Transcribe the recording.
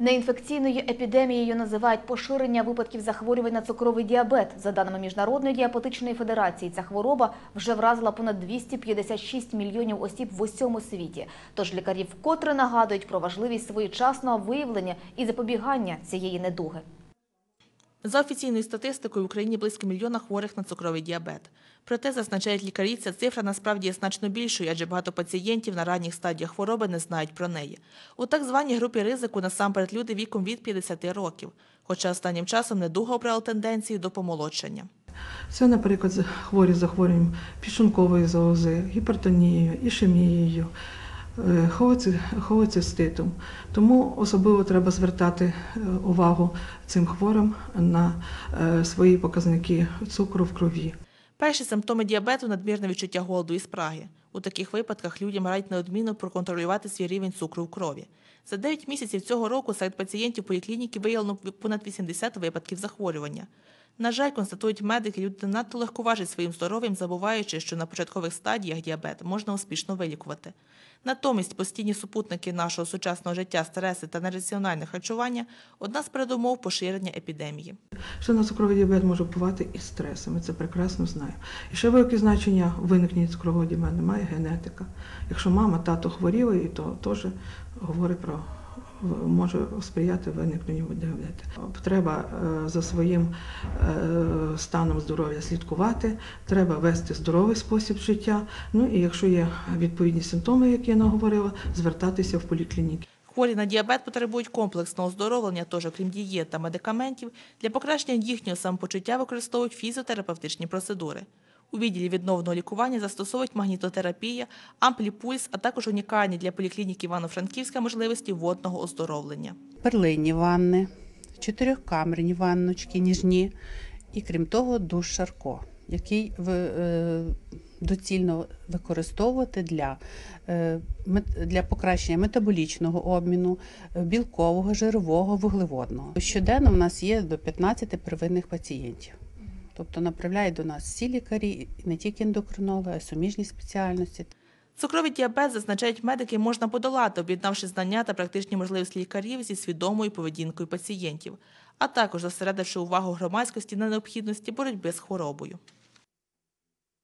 Неінфекційною епідемією називають поширення випадків захворювань на цукровий діабет. За даними Міжнародної діабетичної федерації, ця хвороба вже вразила понад 256 мільйонів осіб в усьому світі. Тож лікарі вкотре нагадують про важливість своєчасного виявлення і запобігання цієї недуги. За офіційною статистикою в Україні близько мільйона хворих на цукровий діабет. Проте, зазначають лікарі, ця цифра насправді є значно більшою, адже багато пацієнтів на ранніх стадіях хвороби не знають про неї. У так званій групі ризику насамперед люди віком від 50 років. Хоча останнім часом недуга обрала тенденцію до помолодшання. Це, наприклад, хворі з захворюванням пішункової залози, гіпертонією, ішемією, е, холеци- холециститом. Тому особливо треба звертати е, увагу цим хворим на е, свої показники цукру в крові. Перші симптоми діабету надмірне відчуття голоду і спраги. У таких випадках людям радять неодмінно проконтролювати свій рівень цукру в крові. За 9 місяців цього року серед пацієнтів поліклініки виявлено понад 80 випадків захворювання. На жаль, констатують медики, люди надто легковажать своїм здоров'ям, забуваючи, що на початкових стадіях діабету можна успішно вилікувати. Натомість постійні супутники нашого сучасного життя, стреси та нераціональне харчування одна з передумов поширення епідемії. Що на цукровий діабет може впливати і стрес, ми це прекрасно знаємо. І ще велике значення виникнення цукрового діабету має генетика. Якщо мама, тато хворіли, то теж говорить про може сприяти виникненню діабету. Треба е, за своїм е, станом здоров'я слідкувати, треба вести здоровий спосіб життя. Ну і якщо є відповідні симптоми, які я наговорила, звертатися в поліклініки. Хворі на діабет потребують комплексного оздоровлення, тож, окрім дієт та медикаментів, для покращення їхнього самопочуття використовують фізіотерапевтичні процедури. У відділі відновного лікування застосовують магнітотерапія, ампліпульс, а також унікальні для поліклініки Івано-Франківська можливості водного оздоровлення. перлинні ванни, чотирьохкамерні ванночки, ніжні, і крім того, душ Шарко, який е, доцільно використовувати для, е, для покращення метаболічного обміну, е, білкового, жирового, вуглеводного. Щоденно в нас є до 15 первинних пацієнтів. Тобто направляють до нас всі лікарі, не тільки ендокринологи, а й суміжні спеціальності. Цукровий діабет, зазначають медики, можна подолати, об'єднавши знання та практичні можливості лікарів зі свідомою поведінкою пацієнтів, а також зосередивши увагу громадськості на необхідності боротьби з хворобою.